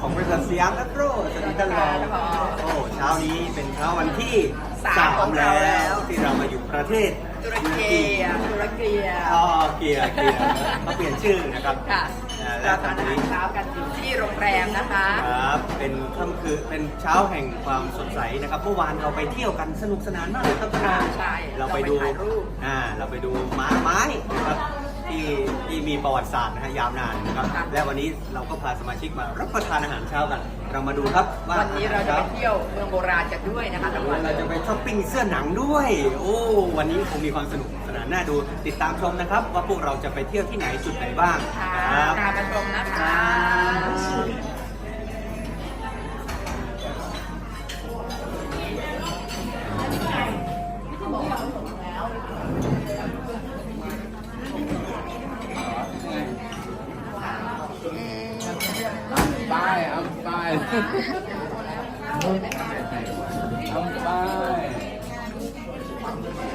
ของบริษัทสยามแอปโรสวัสดีท่านรองท่านผอโอ้เช้านี้เป็นเช้าวันที่สามสามของเราแล้แล้ววที่เรามาอยู่ประเทศตุรกีอะตุรกีอะอ๋อเกียร์เกียร์เขาเปลี่ยนชื่อนะครับค่ะอ่าแล้เราวตอทานนอาหารนี้เช้ากันอยู่ที่โรงแรมนะคะครับเป็นค่ำคืนเป็นเช้าแห่งความสดใสนะครับเมื่อวานเราไปเที่ยวกันสนุกสนานมากเลยครับท่านรองใช่เราไปดูเราไปถ่ายรูปอ่าเราไปดูม้าไม้นะครับที่ที่ มีประวัติศาสตร์นะฮะยาวนานนะครับ และวันนี้เราก็พาสมาชิกมารับประทานอาหารเช้ากัน เรามาดูครับว่าวันนี้เราจะอไปหช้เที่ยวเมืองโบราณกันด้วยนะคะทั้งวันเราจะไปช้อปปิ้งเสื้อหนังด้วย โอ้ วันนี้คงมีความสนุกสนานน่าดูติดตามชมนะครับ ว่าพวกเราจะไปเที่ยวที่ไหนจุดไหนบ้างค่ะครับการประชมนะคะ fine. I'm fine. I'm fine.